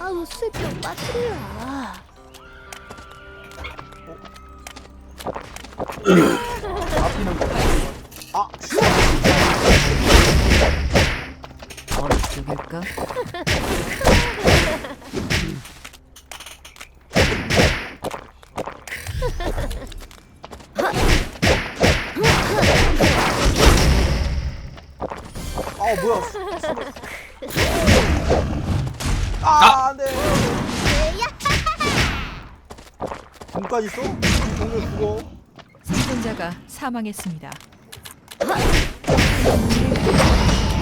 아우 술병 빠뜨려. 아, 쪽일까? 아 뭐야? 아, 돈까지 써? 돈을 죽어. 생존자가 사망했습니다.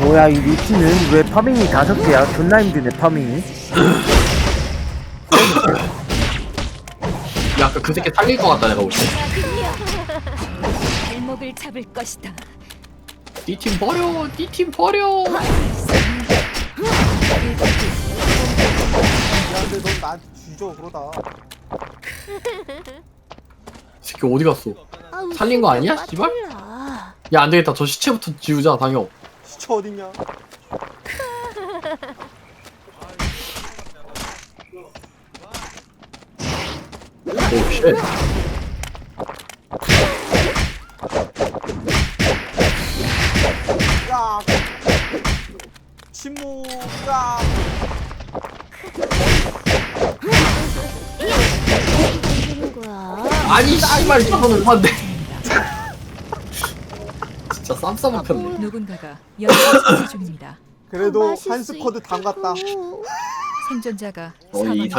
뭐야 이 루틴은 왜 파밍이 다섯 개야? 존나 힘드네 파밍이. 야, 아까 그 새끼 살릴 것 같다, 내가 볼 때. 발목을 잡을 것이다. D팀 버려! D팀 버려! 미안한데 넌 나한테 뒤져 그러다. 이 새끼 어디 갔어? 아우, 살린 거 아니야, 씨발? 빠뜨려. 야, 안 되겠다. 저 시체부터 지우자, 당형. 시체 어딨냐? 오, 쉣. 야. 침묵. 야. 아니, 씨발, 이거는 환데. 진짜 쌈 싸 먹혔네. 누군가가 연쇄 처치 중입니다. 그래도 마실 한수 스쿼드 담갔다. 생존자가 어, 이 사망했습니다.